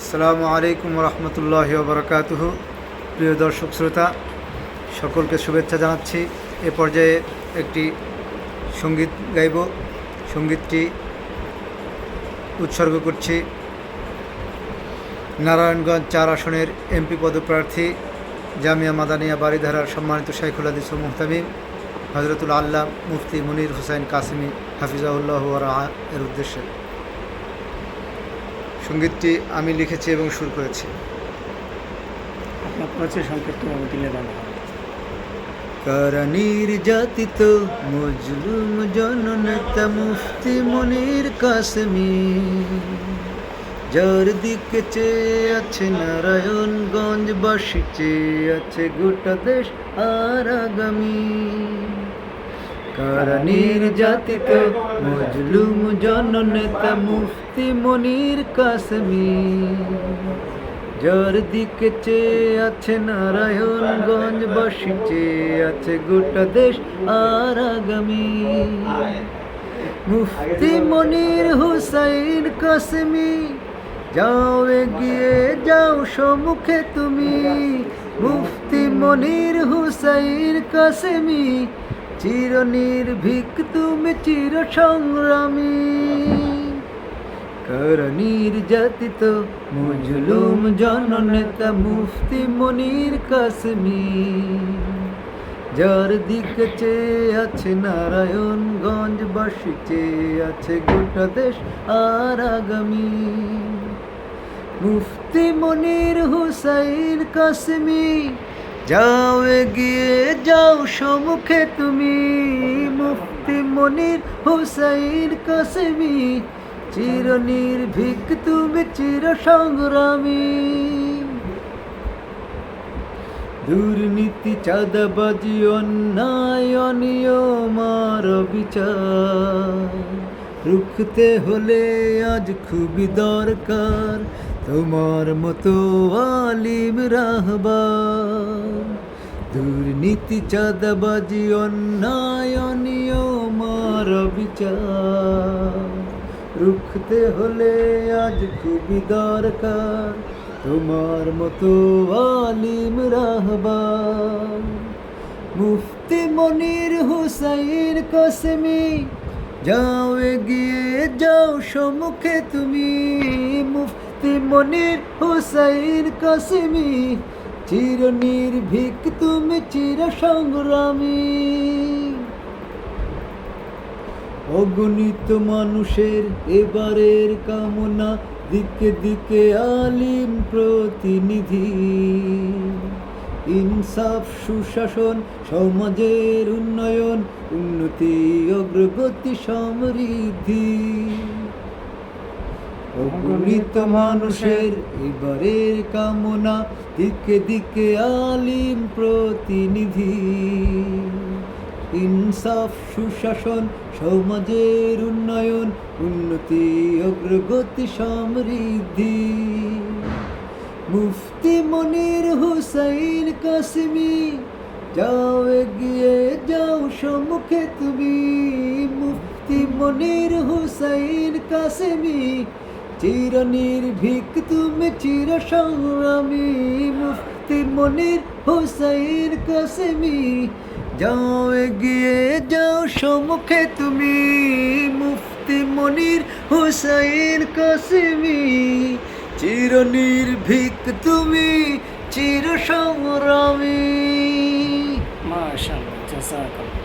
আসসালামু আলাইকুম রহমতুল্লাহ বরকাতুহ প্রিয় দর্শক শ্রোতা, সকলকে শুভেচ্ছা জানাচ্ছি। এ পর্যায়ে একটি সংগীত গাইব। সঙ্গীতটি উৎসর্গ করছি নারায়ণগঞ্জ চার আসনের এমপি পদপ্রার্থী জামিয়া মাদানিয়া বাড়িধারার সম্মানিত শাইখুল হাদিস ও মুহতামিম হজরতুল আল্লাহ মুফতি মুনির হুসাইন কাসিমি হাফিজাউল্লাহ এর উদ্দেশ্যে। সঙ্গীতটি আমি লিখেছি এবং সুর করেছি। আপনার সংক্ষিপ্তভাবে দিলে ভালো কারা নির্যাতিত মজলুম জননেতা মুফতি মনির কাশ্মী যার দিকে চেয়ে আছে নারায়ণগঞ্জবাসী চেয়ে আছে গোটা দেশ আর আগামী কারা নির্যাতিত, মজলুম জননেতা মুফতি মনির কাশ্মী যার দিকে চেয়ে আছে নারায়ণগঞ্জ বাসী, চেয়ে আছে গোটা দেশ আর আগামী। মুফতি মনির হুসাইন কাশ্মী যাও এগিয়ে, যাও সম্মুখে তুমি। মুফতি মনির হুসাইন কাশ্মী চির নির্ভীক তুমি চির সংগ্রামী কর নির্যাতিত মুজলুম জননেতা মুফতি মনির কাশ্মী যার দিকে চেয়ে আছে নারায়ণগঞ্জ বাসী চেয়ে আছে গোটা দেশ আর আগামী। মুফতি মনির হুসাইন কাশ্মী যাও গিয়ে যাও সম্মুখে তুমি, মুফতি মনির হুসাইন কাশ্মী চির নির্ভীক তুমি চির সংগ্রামী দুর্নীতি, চাঁদাবাজি, অন্যায় অনিয়মার বিচার রুখতে হলে আজ খুবই দরকার। তোমার মতো আলিম রাহবার। দুর্নীতি, চাঁদাবাজি, অন্যায়, অনিয়ম আর বিচার রুখতে হলে আজ খুবই দরকার। তোমার মতো আলিম রাহবার। মুফতি মনির হুসাইন কাসমি যাও এগিয়ে যাও সম্মুখে তুমি মুফতি মনির হুসাইন কাসমি। চির নির্ভীক তুমি, চির সংগ্রামী। অগণিত মানুষের এবারের কামনা দিকে দিকে আলিম প্রতিনিধি। ইনসাফ, সুশাসন, সমাজের উন্নয়ন, উন্নতি, অগ্রগতি, সমৃদ্ধি। অগণিত মানুষের এবারের কামনা, দিকে দিকে আলিম প্রতিনিধি। ইনসাফ, সুশাসন, সমাজের উন্নয়ন, উন্নতি, অগ্রগতি, সমৃদ্ধি। মুফতি মনির হুসাইন কাশ্মী যাও এগিয়ে যাও সম্মুখে তুমি। মুফতি মনির হুসাইন কাশ্মী চির নির্ভীক তুমি চির সংগ্রামী মুফতি মনির হুসাইন কাশ্মী যাও এগিয়ে যাও সম্মুখে তুমি। মুফতি মনির হুসাইন কাশ্মী চির নির্ভীক তুমি চির সংগ্রামী মাশাআল্লাহ